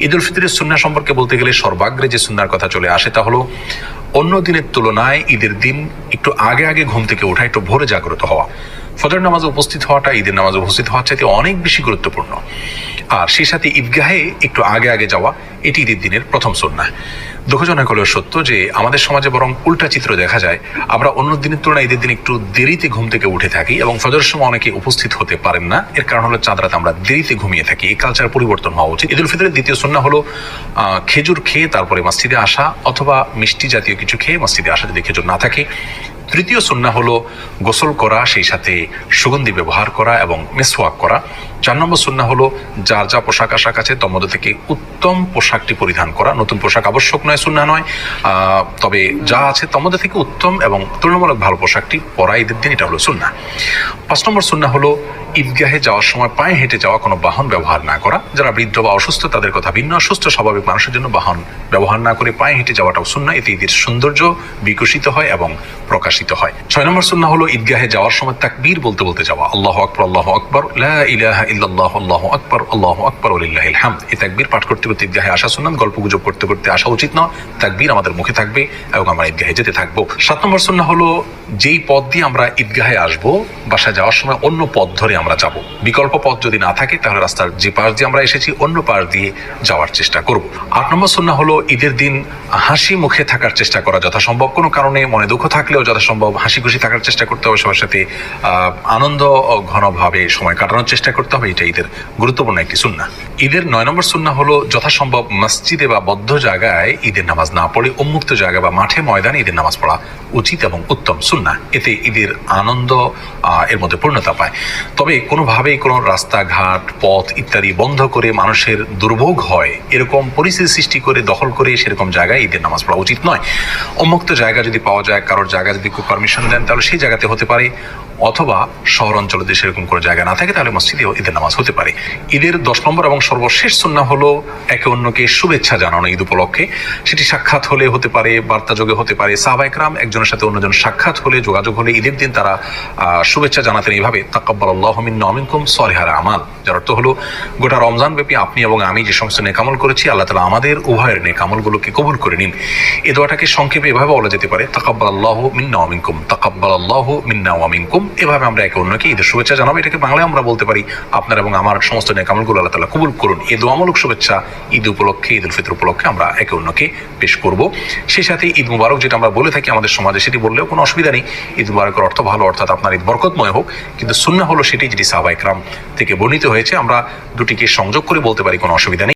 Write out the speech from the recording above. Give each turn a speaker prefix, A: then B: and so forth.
A: ঈদ উল ফিতরের সুন্না সম্পর্কে বলতে গেলে সর্বাগ্রে যে সুন্নার কথা চলে আসে তা হলো, অন্য দিনের তুলনায় ঈদের দিন একটু আগে আগে ঘুম থেকে ওঠা, একটু ভোরে জাগ্রত হওয়া। ফজর নামাজে উপস্থিত হওয়াটা, ঈদের নামাজে উপস্থিত হওয়ার চাইতে অনেক বেশি গুরুত্বপূর্ণ। আর সেই সাথে ঈদগাহে একটু আগে আগে যাওয়া, এটি ঈদের দিনের প্রথম সুন্না দুঃখজনক হলেও সত্য যে, আমাদের সমাজে বরং উল্টা চিত্র দেখা যায়। আমরা অন্য দিনের তুলনায় ঈদের দিন একটু দেরিতে ঘুম থেকে উঠে থাকি এবং ফজরের সময় অনেকে উপস্থিত হতে পারেন না। এর কারণ হলো চাঁদ রাতে আমরা দেরিতে ঘুমিয়ে থাকি। এই কালচার পরিবর্তন হওয়া উচিত। ঈদুল ফিতরের দ্বিতীয় সুন্না হলো খেজুর খেয়ে তারপরে মসজিদে আসা অথবা মিষ্টি জাতীয় কিছু খেয়ে মসজিদে আসা যদি খেজুর না থাকে। তৃতীয় সুন্না হলো গোসল করা, সেই সাথে সুগন্ধি ব্যবহার করা এবং মেসওয়াক করা। চার নম্বর সুন্না হলো যার যা পোশাক আশাক আছে তার মধ্যে থেকে উত্তম পোশাকটি পরিধান করা। নতুন পোশাক আবশ্যক নয় সুন্না নয়। তবে যা আছে তার মধ্যে থেকে উত্তম এবং তুলনামূলক ভালো পোশাকটি পরা ঈদের দিন, এটা হলো সুন্না পাঁচ নম্বর সুন্না হলো ঈদগাহে যাওয়ার সময় পায়ে হেঁটে যাওয়া, কোনো বাহন ব্যবহার না করা। যারা বৃদ্ধ বা অসুস্থ, তাদের কথা ভিন্ন। সুস্থ, স্বাভাবিক মানুষের জন্য বাহন ব্যবহার না করে পায়ে হেঁটে যাওয়াটাও সুন্না এতে ঈদের সৌন্দর্য বিকশিত হয় এবং প্রকাশিত হয়। ছয় নম্বর সুন্না হলো, ঈদগাহে যাওয়ার সময় তাকবীর বলতে বলতে যাওয়া। আল্লাহ আকবর আল্লাহ আকবর আল্লাহ আকবর আল্লাহ আকবর ওলিল্লাহিল হামদ। এই তাকবীর পাঠ করতে করতে ঈদগাহে আসা সুন্নাত, গল্প গুজব করতে করতে আসা উচিত না তাকবীর আমাদের মুখে থাকবে এবং আমরা ঈদগাহে যেতে থাকব। সাত নম্বর সুন্না হলো, যেই পথ দিয়ে আমরা ঈদগাহে আসব, বাসায় যাওয়ার সময় অন্য পথ ধরে আমরা যাব। বিকল্প পথ যদি না থাকে, তাহলে রাস্তার যে পাশ দিয়ে আমরা এসেছি, অন্য পাশ দিয়ে যাওয়ার চেষ্টা করব। আট নম্বর সুন্না হলো, ঈদের দিন হাসি মুখে থাকার চেষ্টা করা যথাসম্ভব। কোনো কারণে মনে দুঃখ থাকলেও যথাসম্ভব হাসি খুশি থাকার চেষ্টা করতে হবে, সবার সাথে আনন্দ ঘনভাবে সময় কাটানোর চেষ্টা করতে হবে, এটা ঈদের গুরুত্বপূর্ণ একটি সুন্না ঈদের নয় নম্বর সুন্না হলো যথাসম্ভব মসজিদে বা বদ্ধ জায়গায় ঈদের নামাজ না পড়ে উন্মুক্ত জায়গা বা মাঠে ময়দানে ঈদের নামাজ পড়া উচিত এবং উত্তম সুন্না এতে ঈদের আনন্দ এর মধ্যে পূর্ণতা পায়। তবে কোনোভাবেই কোনো রাস্তাঘাট, পথ ইত্যাদি বন্ধ করে মানুষের দুর্ভোগ হয়, এরকম পরিস্থিতি সৃষ্টি করে দখল করে সেরকম জায়গায় ঈদের নামাজ পড়া উচিত নয়। উন্মুক্ত জায়গা যদি পাওয়া যায়, কারোর জায়গা যদি পারমিশন দেন তাহলে সেই জায়গাতে হতে পারে। অথবা শহর অঞ্চলে সেরকম কোনো জায়গা না থাকে, তাহলে মসজিদেও ঈদের নামাজ হতে পারে। ঈদের দশ নম্বর এবং সর্বশেষ সুন্না হলো একে অন্যকে শুভেচ্ছা জানানো ঈদ উপলক্ষে। সেটি সাক্ষাৎ হলে হতে পারে, বার্তা যোগে হতে পারে। সাহবাইকরাম একজনের সাথে অন্যজন সাক্ষাৎ হলে যোগাযোগ হলে ঈদের দিন তারা শুভেচ্ছা জানাতেন এইভাবে, তাকাব্বাল আল্লাহ মিন নমিনকুম সরিহারা আমাল। যার অর্থ হলো, গোটা রমজান ব্যাপী আপনি এবং আমি যে সমস্ত নেকামল করেছি, আল্লাহ তালা আমাদের উভয়ের নেকামলগুলোকে কবুল করে নিন। এ দোয়াটাকে সংক্ষেপে এভাবে বলা যেতে পারে, তাকাব্বাল আল্লাহ মিন্না ওয়ামিনকুম তাকাব্বাল আল্লাহ মিন্না ওয়ামিনকুম এভাবে আমরা একে অন্যকে ঈদের শুভেচ্ছা জানাব। এটাকে বাংলায় আমরা বলতে পারি আপনার এবং আমার সমস্ত নেকামলগুলো আল্লাহ তালা কবুল করুন। এই দোয়ামূলক শুভেচ্ছা ঈদ উপলক্ষে, ঈদ উল ফিতর উপলক্ষে আমরা একে অন্যকে পেশ করব। সেই সাথে ঈদ মুবারক যেটা আমরা বলে থাকি আমাদের সমাজে সেটি বললেও কোনো অসুবিধা নেই। ঈদ মুবারকের অর্থ ভালো, অর্থাৎ আপনার ঈদ বরকতময় হোক। কিন্তু সুন্না হলো সেটি যেটি সাহবাইকরাম থেকে বর্ণিত হয়েছে। আমরা দুটিকে সংযোগ করে বলতে পারি, কোনো অসুবিধা নেই।